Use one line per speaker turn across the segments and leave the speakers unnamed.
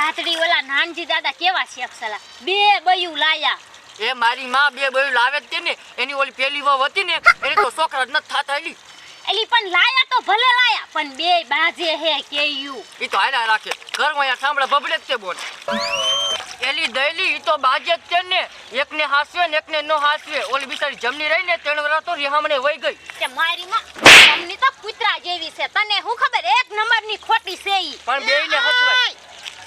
રાતડી ઓલા નાનજી દાદા કેવા છે અક્ષલા? બે બયું લાયા.
એ મારી માં બે બયું લાવે જ તે ને એની ઓલી પેલી વહુ હતી ને એને તો છોકરા જ નથી થતા એલી.
એલી પણ લાયા તો ભલે લાયા પણ બે બાજે હે કેયું.
ઈ તો હાલ્યા રાખે. ઘરમાં માં થાંભળા ભબડે જ તે બોલ. એલી દયલી ઈ તો બાજે જ તે ને એકને હાસવે ને એકને નો હાસવે. ઓલી બિચારી જમની રહી ને ત્રણ વરા તો રિહામણે વઈ ગઈ.
કે મારી માં જમની તો કૂતરા જેવી છે. તને હું ખબર એક નંબરની ખોટી છે ઈ.
પણ બેયને હસવાય.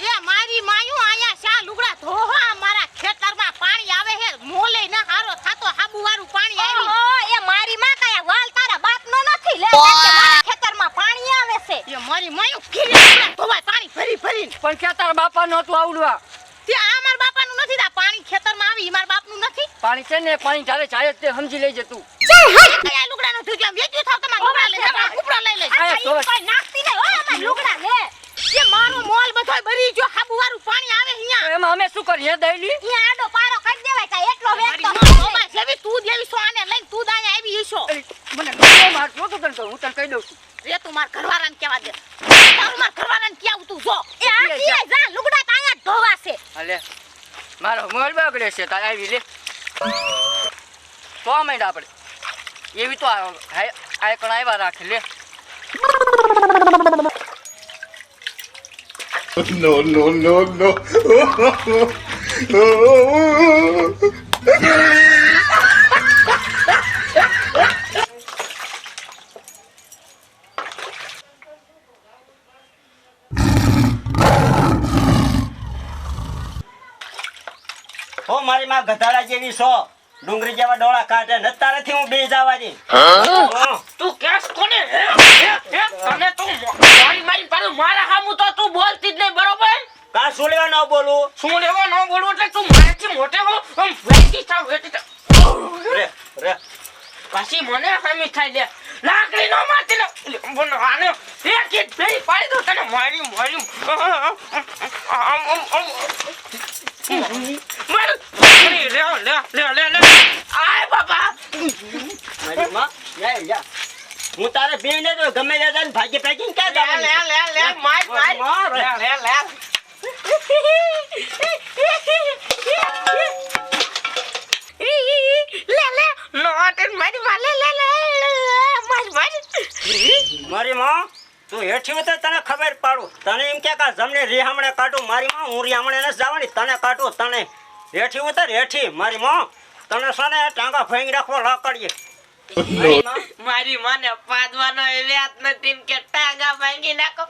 એ મારી માયું આયા શા લુગડા ધોવા? મારા ખેતરમાં પાણી આવે હે મોલે ન હારો થાતો હાબુ વાળું પાણી આવી
ઓ એ મારી માં કાયા વાલ તારા બાપનો નથી લે કે મારા ખેતરમાં પાણી આવે છે.
એ મારી માયું ખીરે ધોવા પાણી ભરી ભરી
પણ ક્યાં તારા બાપા નું તો આવડવા
તે આ મારા બાપાનું નથી આ પાણી ખેતરમાં આવી માર બાપ બાપનું નથી.
પાણી છે ને પાણી ચાલે જાય તે સમજી લેજે તું.
લુગડા થયું કેમ વેચ્યું થાવ તમારા લુગડા લઈ ઉપરા લઈ લે
તો-
નાખતી અમાર લુગડા લે.
એ મારો મોલ બધોય ભરી ગયો હાબુ વાળું પાણી આવે અહીંયા.
એમાં અમે શું કરીએ દયલી
અહીંયા આડો પારો કરી દેવાય તા એટલો
મારી
તો
માં ઓમાં જેવી તું જેવી છો આને લઈને તું દાયા આવી
એલી, મને ગમે મારતો તો તને હું તને કહી દઉં છું.
રે તું માર ઘરવાળાને કેવા દે. તારું માર ઘરવાળાને કેવું તું જો.
એ આ ઈએ જા લુગડા તો અહીંયા જ ધોવા છે.
હાલે મારો મોલ બગડે છે તારે આવી લે. તો માંડ આપણે. એવી તો આ આ કણ આવ્યા રાખે લે.
No, no, no, no.
ગધાડા જેવી છો ડુંગળી જેવા ડોળા કાઢે નતા નથી હું બે જવાની
તું કેસ કોને? હે? હે? હે? તને તો મારી મારી પર મારા હામુ તો તું બોલતી જ નહીં બરોબર?
કા શું લેવા ન બોલું?
શું લેવા ન બોલું એટલે તું મારાથી મોટે હો. આમ વેટી થા વેટી થા
રે રે.
પાછી મને હામી થાય લે. લાકડી નો મારતી લે. એટલે આને એક એક ફેરી પાડી દો તને. મારી મારી આમ આમ આમ માર લે લે લે લે લે લે આય બાબા
મારી માં લે લે હું તારે બે ને તો ગમે તે ભાગી ભાગીને ક્યાં
લે લે લે લે માર માર.
માર.
લે લે લે. લે લે મારી લે લે મારી મારી
મારી માં તું હેઠી ઉતર તને ખબર પાડું. તને એમ કે કા જમને રીહામણે કાઢું મારી માં હું રીહામણે નથી જવાની. તને કાઢું તને. હેઠી ઉતર હેઠી. મારી માં તને સને ને ટાંગા ફેંગી રાખવા લાકડીએ. મારી
મને પાદવાનો વ્યાત નથી ને કે ટાંગા ભાંગી નાખો.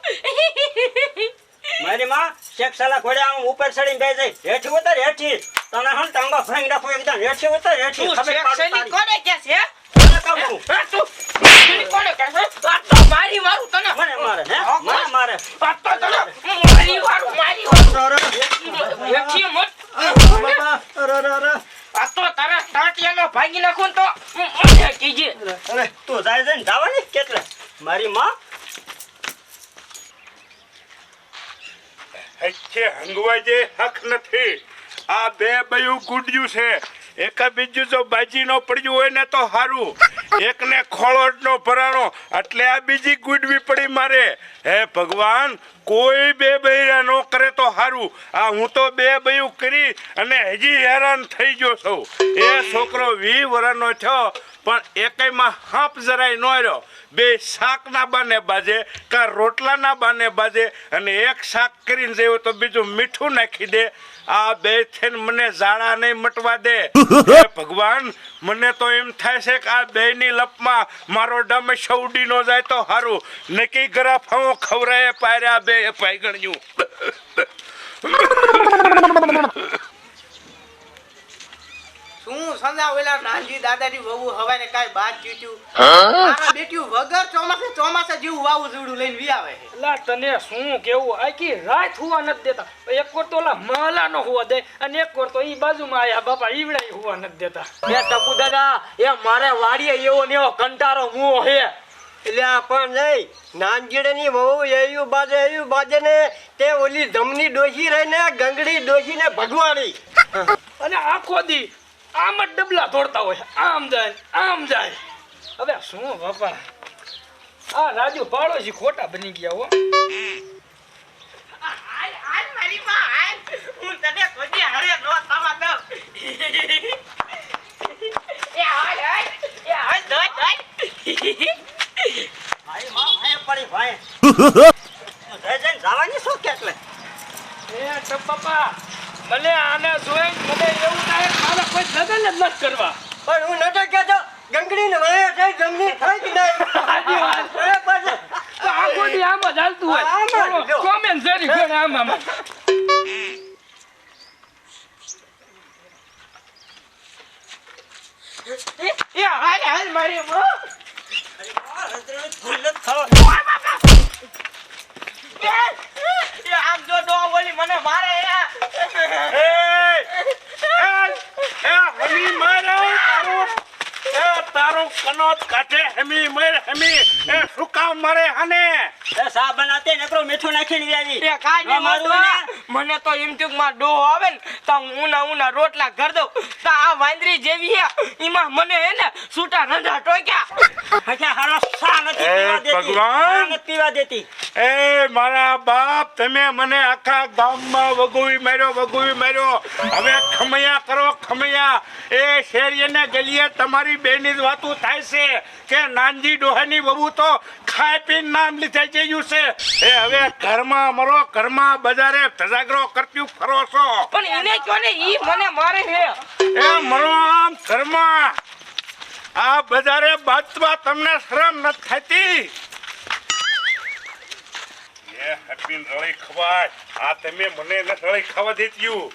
મારી માં શેખ સાલા ઘોડે હું ઉપર ચડીને બે જઈ હેઠી ઉતર હેઠી. તને હમ ટાંગો ફેંગ રાખવો એકદમ. હેઠી ઉતર હેઠી. ખબર પાડું
કોને કે છે તું શેક્ષણી કોને કે છે આ તો મારી વારું તને
મને મારે હે મને મારે
આ તો તને મારી વારું મારી વારું વેચી મત આ તો તારા ટાંટિયાનો ભાંગી નાખું ને તો મને કીજે
અરે તું જાય છે ને જવાની કેટલે મારી માં
હચ્છે હંગવા જે હક નથી. આ બે બયું ગુડ્યું છે. એક બીજું જો બાજી નો પડ્યું હોય ને તો સારું એકને ખોળોટ નો ભરાણો, એટલે આ બીજી ગુડવી પડી મારે. હે ભગવાન, કોઈ બે બૈરા નો કરે તો સારું આ હું તો બે બયું કરી અને હજી હેરાન થઈ ગયો છું. એ છોકરો વી વરાનો થયો પણ એકમાં હાંપ જરાય ન રહ્યો. બે શાકના બાને બાજે કા રોટલાના બાને બાજે અને એક શાક કરીને જેવું તો બીજું મીઠું નાખી દે. આ બે થઈને મને ઝાડા નહીં મટવા દે. ભગવાન મને તો એમ થાય છે કે આ બેની લપમાં મારો ડમ સૌડી નો જાય તો સારું નક્કી ગરાફાઓ ખવરાય પાર્યા બે પાયગણ્યું
શું ઓલા નાનજી દાદાની વહુ? હવારે કઈ બાદ જીત્યું મારા બેટ્યું વગર ચોમાસે ચોમાસે જેવું વાવું જીવડું લઈને વી આવે છે.
લા તને શું કેવું? આખી રાત હુવા નથી દેતા. એક કોર તો ઓલા મહલાનો હુવા દે અને એક કોર તો ઈ બાજુમાં આયા બાપા ઈવડા હુવા નથી દેતા.
મે ટપુ દાદા એ મારે વાડીએ એવો ને એવો કંટારો મુઓ હે એટલે આ પણ નહીં નાનજીડેની વહુ એયું બાજે એયું બાજે ને તે ઓલી ધમની ડોશી રહીને ગંગડી ડોશીને ભગવાડી
અને આખો દી આમ જ ડબલા તોડતા હોય. આમ જાય આમ જાય. હવે શું બાપા? આ રાજુ પાડોશી ખોટા બની ગયા હો.
જવાની શું કે એટલે
એ ટપ્પા મને આને જોઈ મને એવું થાય મારા કોઈ લગન જ નથી કરવા.
પણ હું નથી કહેતો ગંગડી ને વયા થઈ ગંગડી થઈ કે નહીં.
તો આખો દી આમ જ હાલતું હોય?
આમ જ,
જરી કોને આમ આમ. એ હાલ હાલ મારી માં
ફૂલ થવા.
આમ જો ડો ઓલી મને મારે
એ એ એ હમી મારે તારું એ તારું કનોત કાઢે હેમી મેર હેમી એ શું કામ મારે હને
એ સા બનાતે નકરો મીઠું નાખીને વ્યાજી.
એ કાઈ ને
મારું
મને તો એમ થયું કે મારો ડોહો આવે ને તો ઊના ઊના રોટલા ઘર દઉં. તો આ વાંદરી જેવી હે. એમાં મને હે ને છૂટા રંધા ટોક્યા.
અચ્છા હારો સા નથી પીવા દેતી.
ભગવાન.
પીવા દેતી.
એ મારા બાપ તમે મને આખા ગામમાં વગુવી માર્યો વગુવી માર્યો. હવે ખમૈયા કરો ખમૈયા. એ શેરીને ગલીએ તમારી બેની જ વાતું થાય છે. કે નાનજી ડોહાની બહુ તો ખાઈ પીને નામ લીધે જયું છે. એ હવે ઘરમાં મરો ઘરમાં બજારે ધજાગરો કરતી ફરો છો.
પણ એને કયો ને? ઈ મને મારે હે.
એ મરો આમ ઘરમાં. આ બજારે બાતવા તમને શરમ ન થતી. એ હપીન રળી ખવાય. આ તમે મને ન રળી ખાવા દેતીયું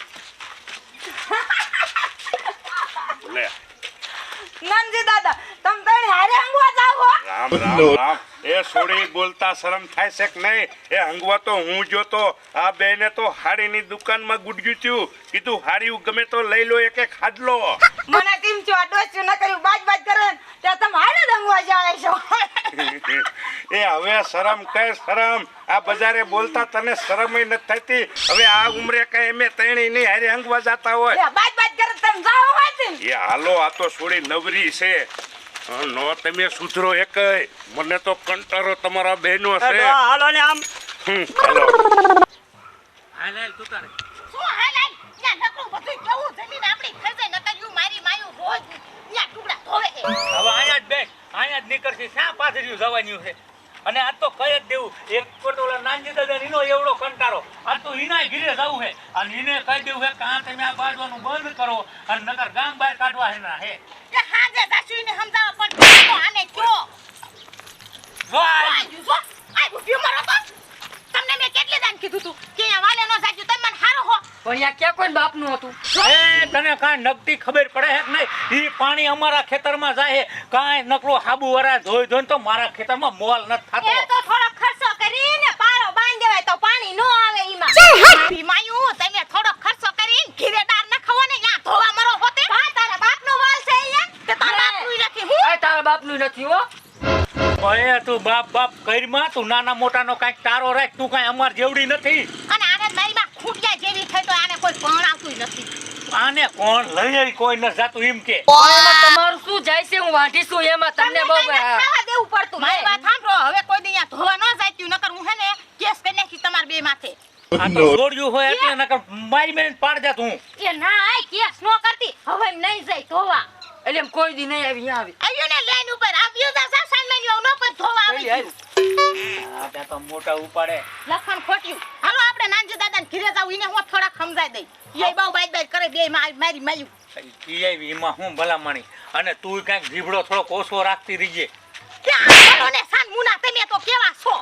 લે
નંજી દાદા તમે તને હારે અંગવા જાવ
રામ રામ રામ. એ સોડી બોલતા શરમ થાય છે કે નહીં? એ હંગવા તો હું જોતો. આ બેને તો હાડીની દુકાનમાં ગુડગ્યું થયું. કીધું હાડી ગમે તો લઈ લો એક એક ખાડલો
મને ટીમ છો ડોસ્યું ન કર્યું બાજ બાજ કરે ને ત્યાં તમે હારે જ જાય છો.
એ હવે શરમ કઈ શરમ. આ બજારે બોલતા તને શરમ નથી થતી. હવે આ ઉમરે કઈ એમે તણી નહીં હારે હંગવા જાતા હોય.
બાજ બાજ કરે તમે જાઓ હોય
એ હાલો આ તો છોડી નવરી છે. નો તમે સુધરો એક મને તો કંટારો તમારા બહેનો છે.
હાલો ને આમ.
હમ, હાલો.
શું હાલ હાલ. ત્યાં નકરું બધું કેવું? જમીન આપણી ખર્ચે નકર્યું મારી માયું રોજ યા ટુકડા ધોવે છે
હવે આયા જ બેસ. આયા જ નીકળશે. શા પાથર્યું જવાનું છે? અને આ તો કઈ જ દેવું એક પર તો ઓલા નાનજી દાદા નીનો એવડો કંટારો આ તો ઈનાય ઘીરે જવું છે. અને એને કહી દેવું છે કાં તમે આ બાજવાનું બંધ કરો અને નકર ગામ બહાર કાઢવા હેના હે
કે હાજે સાસુને સમજાવો પણ તો આને કયો
જો આ
આયુ જો આય ઊભી મરો તો તમને મેં કેટલી દાન કીધું તું કે અહીંયા વાલે નો સાચું તમે મને હારો હો
પણ અહીંયા બાપનું હતું.
એ તને કાંઈ નગતી ખબર પડે હે નહીં? ઈ પાણી અમારા ખેતરમાં જાય કાંઈ નકરો હાબુ વરા ધોઈ ધોઈ તો મારા ખેતરમાં મોલ નથી
એ
થતો
તો થોડો ખર્ચો કરીને પારો બાંધી દેવાય તો પાણી નો આવે ઈમાં. મારી માયું તમે થોડો ખર્ચો કરીને ઘીરેદાર ન ખાવો ને યા ધોવા મરો હોતે હા તારા બાપનો વાલ છે અહીંયા. તે તારા બાપનું નથી હું?
આ તારા બાપનું નથી હો.
ભલે તું બાપ બાપ કરમાં તું નાના મોટાનો કાંઈક તારો રાખ તું કાંઈ અમાર જેવડી નથી
અને આને મારી માં ખૂટિયા જેવી થઈ તો આવતું નથી.
આને કોણ લઈ આવી કોઈ ન જાતું એમ કે.
એમાં તમારું શું જાય છે? હું વાંઢીશું એમાં તમને બહુ
ખાવા દેવું પડતું મારી વાત સાંભળો. હવે કોઈ દી અહીંયા ધોવા ન જાયતું નકર હું હે ને કેસ કરી નાખી તમાર બે માથે.
આ તો છોડ્યું હોય એટલે નકર મારી મેન પાડ જાત હું
એ ના આય કેસ નો કરતી. હવે નહીં જાય ધોવા.
એટલે એમ કોઈ દી નહીં આવી અહીંયા આવી.
આયો ને લાઈન ઉપર. આવ્યો તા સાસાન મેન્યો નો પર ધોવા આવી
આ તો મોટા ઉપાડે.
લખણ ખોટ્યું. ને ઘરે જાવ એને હું થોડા સમજાઈ દઈ ઈય બહુ બાઈ બાઈ કરે બે મારી માયું.
ઈય એમાં હું ભલામણી? અને તું કાંઈક જીબડો થોડો કોસો રાખતી રહીજે.
કે આ ને સાન મુના તમે તો કેવા છો?